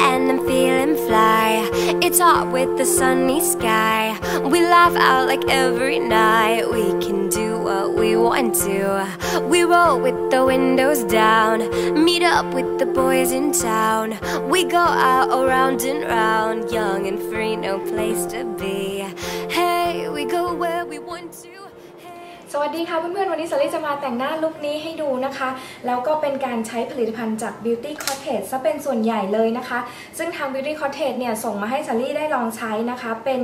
and I'm feeling fly. It's hot with the sunny sky. We laugh out like every night. We can do what we want to. We roll with the windows down. Meet up with the boys in town. We go out around and round. Young and free, no place to be. Hey, สวัสดีค่ะเพื่อนๆ วันนี้สลิจะมาแต่งหน้าลุคนี้ให้ดูนะคะ แล้วก็เป็นการใช้ผลิตภัณฑ์จาก Beauty Cottage ซะเป็นส่วนใหญ่เลยนะคะ ซึ่งทาง Beauty Cottage เนี่ยส่งมาให้สลิได้ลองใช้นะคะ เป็น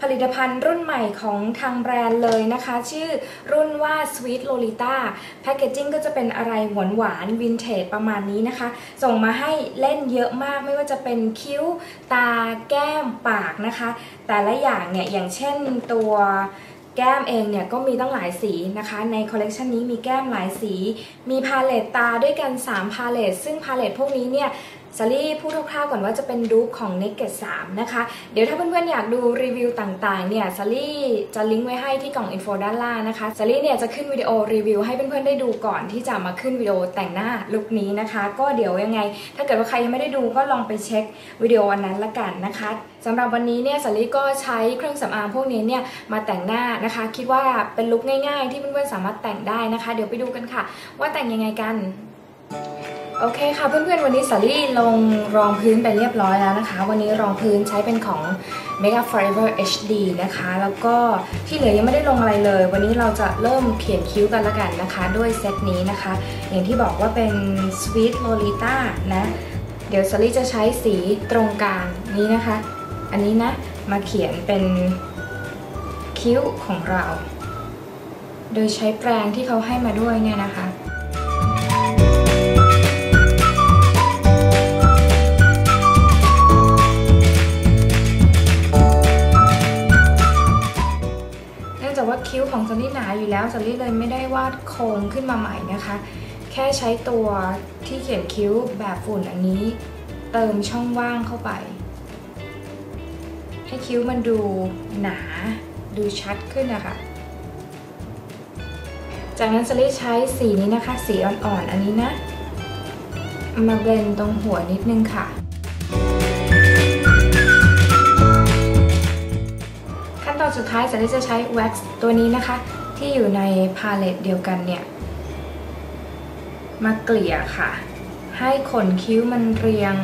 ผลิตภัณฑ์รุ่นใหม่ของทางแบรนด์เลยนะคะ ชื่อรุ่นว่า Sweet Lolita แพคเกจจิ้งก็จะเป็นอะไรหวานหวานวินเทจประมาณนี้นะคะ ส่งมาให้เล่นเยอะมากไม่ว่าจะเป็นคิ้ว ตา แก้ม ปากนะคะ แต่ละอย่างเนี่ยอย่างเช่นตัว แก้มเองเนี่ยก็มีตั้งหลายสีนะคะ ในคอลเลกชันนี้มีแก้มหลายสี มีพาเลตตาด้วยกัน 3 พาเลตซึ่งพาเลตพวกนี้เนี่ย ซารี่พูดคร่าวๆก่อนว่าจะเป็นดูปของ Naked 3นะคะ เดี๋ยวถ้าเพื่อนๆอยากดูรีวิวต่างๆเนี่ยซารี่จะลิงก์ไว้ให้ที่กล่องอินโฟด้านล่างนะคะซารี่เนี่ยจะขึ้นวิดีโอรีวิวให้เพื่อนๆได้ดูก่อนที่จะมาขึ้นวิดีโอแต่งหน้าลุคนี้นะคะ ก็เดี๋ยวยังไง ถ้าเกิดว่าใครยังไม่ได้ดูก็ลองไปเช็ควิดีโออันนั้นละกันนะคะสำหรับวันนี้เนี่ยสาลี่ก็ใช้เครื่องสำอางพวกนี้เนี่ยมาแต่งหน้านะคะ คิดว่าเป็นลุคง่ายๆ ที่เพื่อนๆสามารถแต่งได้นะคะ เดี๋ยวไปดูกันค่ะ ว่าแต่งยังไงกัน โอเคค่ะเพื่อนๆวันนี้สาลี่ลงรองพื้นไปเรียบร้อยแล้วนะคะ วันนี้รองพื้นใช้เป็นของ Makeup Forever HD นะคะ แล้วก็ที่เหลือยังไม่ได้ลงอะไรเลย วันนี้เราจะเริ่มเขียนคิ้วกันละกันนะคะ ด้วยเซตนี้นะคะ อย่างที่บอกว่าเป็น Sweet Lolita นะ เดี๋ยวสาลี่จะใช้สีตรงกลางนี้นะคะ อันนี้นะมาเขียนเป็นคิ้วของเรา โดยใช้แปรงที่เขาให้มาด้วยเนี่ยนะคะ ด้วาดโครงขึ้นมาใหม่นะคะ แค่ใช้ตัวที่เขียนคิ้วแบบฝุ่นอันนี้ เติมช่องว่างเข้าไป ให้คิ้วมันดูหนาดูชัดขึ้นนะคะจากนั้นซันนี่ใช้สีนี้นะคะ สีอ่อนๆ อันนี้นะ มาเบลนตรงหัวนิดนึงค่ะ ขั้นตอนสุดท้ายจะได้จะใช้แว็กซ์ตัวนี้นะคะ ที่อยู่ในพาเลตเดียวกันเนี่ย มาเกลี่ยค่ะ ให้ขนคิ้วมันเรียง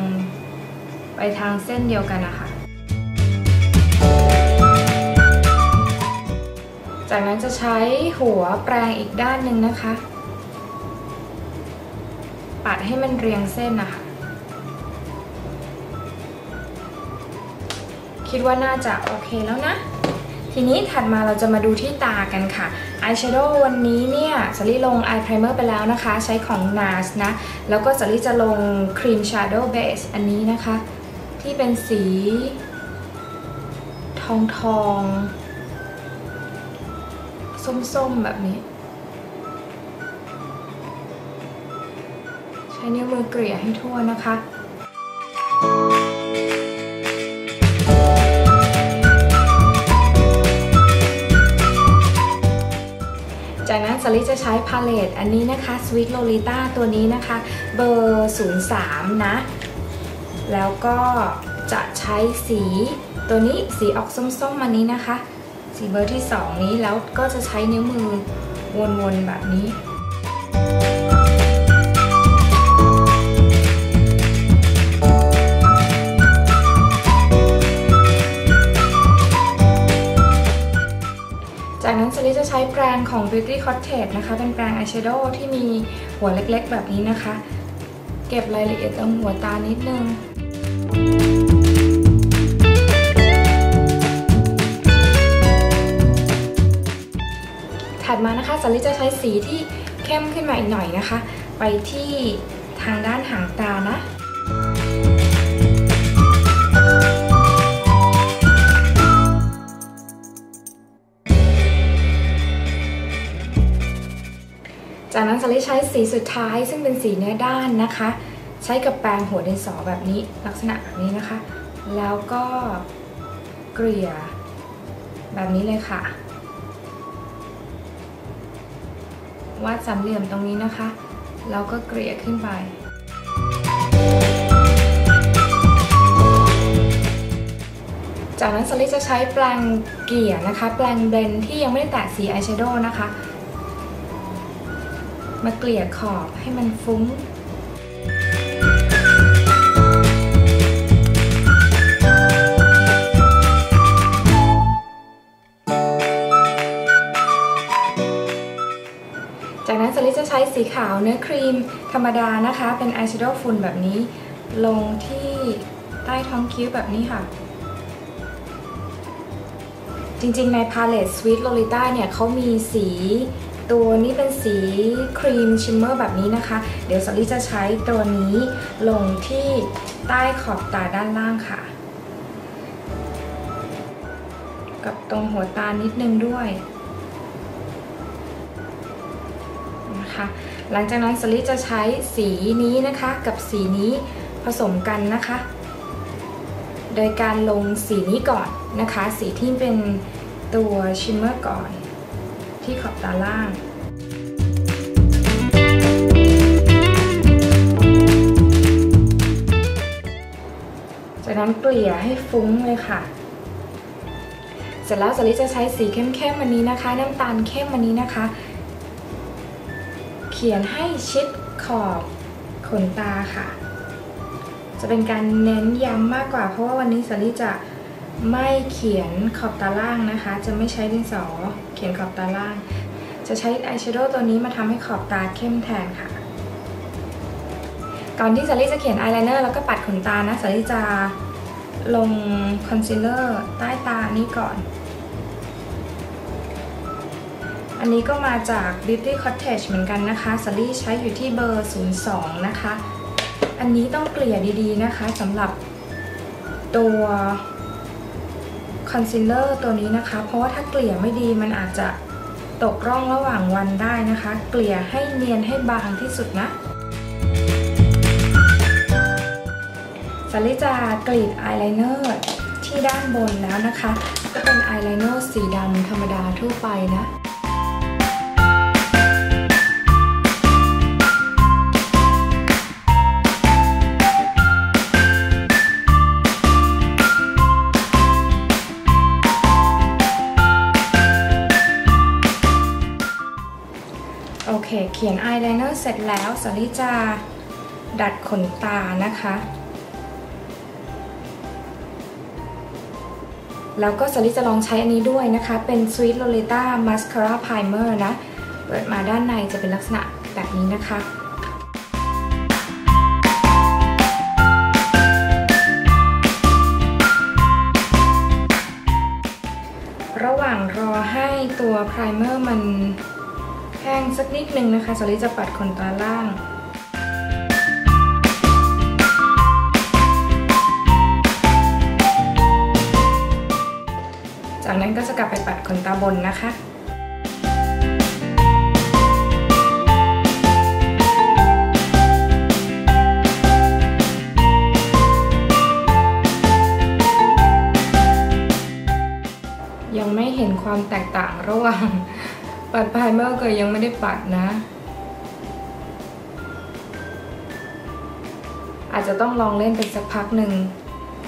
ไปทางเส้นเดียวกันนะคะ จากนั้นจะใช้หัวแปรงอีกด้านหนึ่งนะคะ ปัดให้มันเรียงเส้นนะคะ คิดว่าน่าจะโอเคแล้วนะ ทีนี้ถัดมาเราจะมาดูที่ตากันค่ะ อายแชโดว์วันนี้เนี่ยสลี่ลงอายไพรเมอร์ไปแล้วนะคะ ใช้ของ NARS นะ แล้วก็สลี่จะลงครีมชาโดว์เบสอันนี้นะคะ ที่เป็นสี ทองทองส้มๆแบบนี้ ใช้นิ้วมือเกลี่ยให้ทั่วนะคะ ลิจะใช้พาเลตอันนี้นะคะ Sweet Lolita ตัวนี้นะคะ เบอร์ 03 นะ แล้วก็จะใช้สีตัวนี้สีออกส้มๆอันนี้นะคะ สีเบอร์ที่ 2 นี้แล้วก็จะใช้นิ้วมือวนๆแบบนี้ จะใช้แปรงของ Beauty Cottage นะคะ เป็นแปรงอายแชโดว์ที่มีหัวเล็กๆ แบบนี้นะคะ เก็บรายละเอียดตรงหัวตานิดนึงถัดมานะคะสลิจะใช้สีที่เข้มขึ้นมาอีกหน่อยนะคะ ไปที่ทางด้านหางตานะ จากนั้นสลิใช้สีสุดท้าย ซึ่งเป็นสีเนื้อด้านนะคะ ใช้กับแปรงหัวดินสอแบบนี้ลักษณะแบบนี้นะคะ แล้วก็เกลี่ยแบบนี้เลยค่ะ วาดสามเหลี่ยมตรงนี้นะคะ แล้วก็เกลี่ยขึ้นไปจากนั้นสลิจะใช้แปรงเกลี่ยนะคะ แปรงเบลนที่ยังไม่ได้แตะสีอายแชโดว์นะคะ มาเกลี่ยขอบให้มันฟุ้งจากนั้นสลิจะใช้สีขาวเนื้อครีมธรรมดานะคะ เป็นอายแชโดว์ฝุ่นแบบนี้ ลงที่ใต้ท้องคิ้วแบบนี้ค่ะ จริงๆในพาเลต Sweet Lolita เนี่ยเขามีสี ตัวนี้เป็นสีครีมชิมเมอร์แบบนี้นะคะ เดี๋ยวสลิจะใช้ตัวนี้ลงที่ใต้ขอบตาด้านล่างค่ะ กับตรงหัวตานิดนึงด้วยนะคะหลังจากนั้นสลิจะใช้สีนี้นะคะกับสีนี้ผสมกันนะคะ โดยการลงสีนี้ก่อนนะคะ สีที่เป็นตัวชิมเมอร์ก่อน ที่ขอบตาล่างจากนั้นเกลี่ยให้ฟุ้งเลยค่ะ เสร็จแล้วสลิจะใช้สีเข้มๆวันนี้นะคะ น้ำตาลเข้มวันนี้นะคะ เขียนให้ชิดขอบขนตาค่ะ จะเป็นการเน้นย้ำมากกว่า เพราะว่าวันนี้สลิจะไม่เขียนขอบตาล่างนะคะ จะไม่ใช้ดินสอ เขียนขอบตาล่าง จะใช้อายแชโดว์ตัวนี้มาทำให้ขอบตาเข้มแทนค่ะ ก่อนที่สลิจะเขียนอายไลเนอร์แล้วก็ปัดขนตานะสลิจะลงคอนซีลเลอร์ใต้ตานี้ก่อน อันนี้ก็มาจาก Beauty Cottage เหมือนกันนะคะสลี่ใช้อยู่ที่เบอร์ 02 นะคะ อันนี้ต้องเกลี่ยดีๆนะคะสำหรับตัว คอนซีลเลอร์ตัวนี้นะคะ เพราะว่าถ้าเกลี่ยไม่ดีมันอาจจะตกร่องระหว่างวันได้นะคะ เกลี่ยให้เนียนให้บางที่สุดนะสลิจากรีดอายไลเนอร์ที่ด้านบนแล้วนะคะ ก็เป็นอายไลเนอร์สีดำธรรมดาทั่วไปนะ เค เขียนอายไลเนอร์เสร็จแล้วสลิจาดัดขนตานะคะ แล้วก็สลิจะลองใช้อันนี้ด้วยนะคะ เป็น Sweet Lolita Mascara Primer นะ เปิดมาด้านในจะเป็นลักษณะแบบนี้นะคะ สักนิดนึงนะคะสลิจะปัดขนตาล่างจากนั้นก็จะกลับไปปัดขนตาบนนะคะ ยังไม่เห็นความแตกต่างระหว่าง ปัดไพรเมอร์กับยังไม่ได้ปัดนะ อาจจะต้องลองเล่นไปสักพักหนึ่ง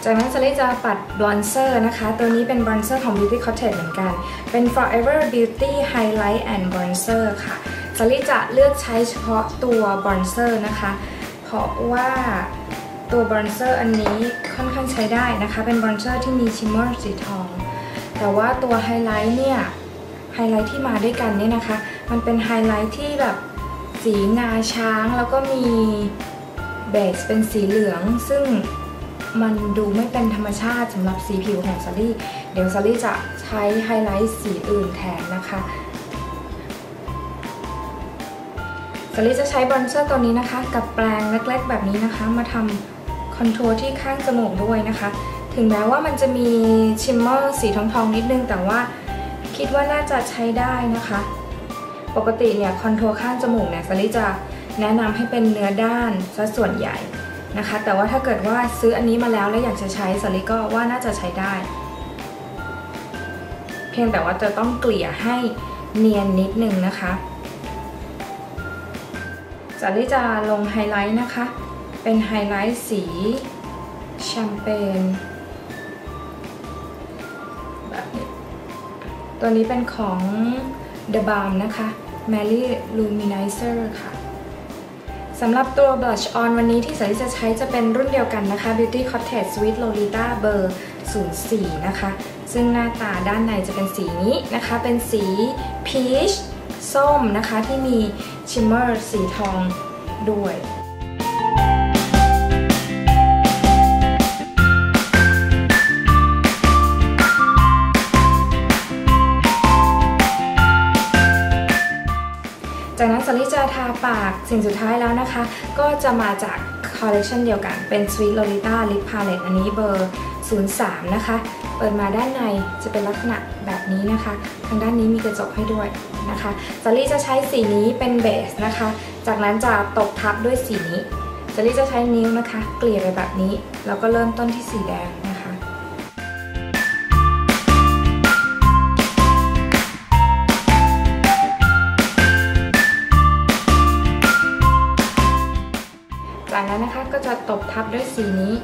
จากนั้นสลิจะปัดบลอนเซอร์นะคะ ตัวนี้เป็นบลอนเซอร์ของ Beauty Cottage เหมือนกัน เป็น Forever Beauty Highlight and Bronzer ค่ะสลิจะเลือกใช้เฉพาะตัวบลอนเซอร์นะคะ เพราะว่าตัวบลอนเซอร์อันนี้ค่อนข้างใช้ได้นะคะ เป็นบลอนเซอร์ที่มีชิมเมอร์สีทอง แต่ว่าตัวไฮไลท์เนี่ย ไฮไลท์ที่มาด้วยกันเนี่ยนะคะ มันเป็นไฮไลท์ที่แบบสีงาช้างแล้วก็มีเบสเป็นสีเหลือง ซึ่งมันดูไม่เป็นธรรมชาติสำหรับสีผิวของซารี่ เดี๋ยวซารี่จะใช้ไฮไลท์สีอื่นแทนนะคะซารี่จะใช้บอนเซอร์ตัวนี้นะคะ กับแปรงเล็กๆแบบนี้นะคะ มาทำคอนทัวร์ที่ข้างจมูกด้วยนะคะ ถึงแม้ว่ามันจะมีชิมเมอร์สีทองๆนิดนึงแต่ว่า คิดว่าน่าจะใช้ได้นะคะ ปกติเนี่ยคอนทัวร์ข้างจมูกเนี่ยซารี่จะแนะนำให้เป็นเนื้อด้านซะส่วนใหญ่นะคะ แต่ว่าถ้าเกิดว่าซื้ออันนี้มาแล้วแล้วอยากจะใช้สลิก็ว่าน่าจะใช้ได้ เพียงแต่ว่าจะต้องเกลี่ยให้เนียนนิดนึงนะคะสลิจะลงไฮไลท์นะคะ เป็นไฮไลท์สีแชมเปญ ตัวนี้เป็นของ The Balm นะคะ Mary Luminizer ค่ะสำหรับตัว blush on วันนี้ที่สาริจะใช้จะเป็นรุ่นเดียวกันนะคะ Beauty Cottage Sweet Lolita เบอร์ 04 นะคะ ซึ่งหน้าตาด้านในจะเป็นสีนี้นะคะ เป็นสี peach ส้มนะคะที่มี shimmer สีทองด้วย จากนั้นสลิจะทาปากสิ่งสุดท้ายแล้วนะคะ ก็จะมาจากคอลเลคชันเดียวกันเป็น Sweet Lolita Lip Palette อันนี้เบอร์ 03 นะคะ เปิดมาด้านในจะเป็นลักษณะแบบนี้นะคะ ทางด้านนี้มีกระจกให้ด้วยนะคะสลิจะใช้สีนี้เป็นเบสนะคะ จากนั้นจะตบทับด้วยสีนี้สลิจะใช้นิ้วนะคะ เกลี่ยไปแบบนี้ แล้วก็เริ่มต้นที่สีแดงนะคะ ตบทับด้วยสีนี้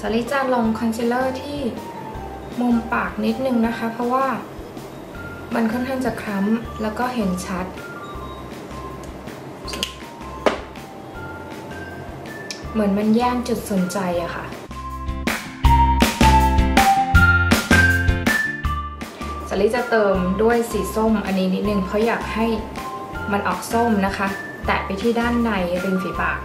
สลิจะลงคอนซีลเลอร์ที่มุมปากนิดนึงนะคะ เพราะว่ามันค่อนข้างจะคล้ำแล้วก็เห็นชัด เหมือนมันแย่งจุดสนใจอะค่ะ สลิจะเติมด้วยสีส้มอันนี้นิดนึงเพราะอยากให้มันออกส้มนะคะ แตะไปที่ด้านในริมฝีปาก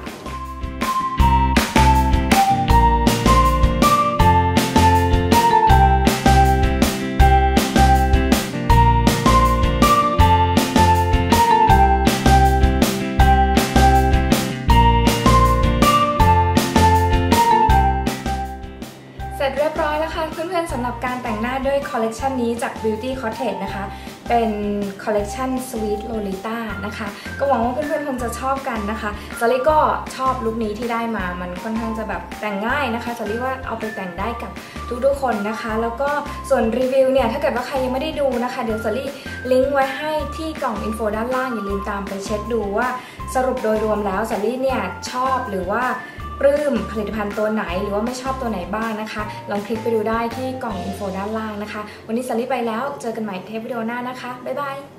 เลกชันนี้จาก Beauty Cottage นะคะ เป็นคอลเลกชัน Sweet Lolita นะคะ ก็หวังว่าเพื่อนๆคงจะชอบกันนะคะซารี่ก็ชอบลุคนี้ที่ได้มา มันค่อนข้างจะแบบแต่งง่ายนะคะซารี่ว่าเอาไปแต่งได้กับทุกๆคนนะคะ แล้วก็ส่วนรีวิวเนี่ย ถ้าเกิดว่าใครยังไม่ได้ดูนะคะ เดี๋ยวซารี่ลิงก์ไว้ให้ที่กล่องอินโฟด้านล่างอย่าลืมตามไปเช็คดูว่าสรุปโดยรวมแล้วซารี่เนี่ยชอบหรือว่า ปลื้มผลิตภัณฑ์ตัวไหนหรือว่าไม่ชอบตัวไหนบ้างนะคะ ลองคลิกไปดูได้ที่กล่องอินโฟด้านล่างนะคะ วันนี้สลิปไปแล้ว เจอกันใหม่เทปวิดีโอหน้านะคะ บ๊ายบาย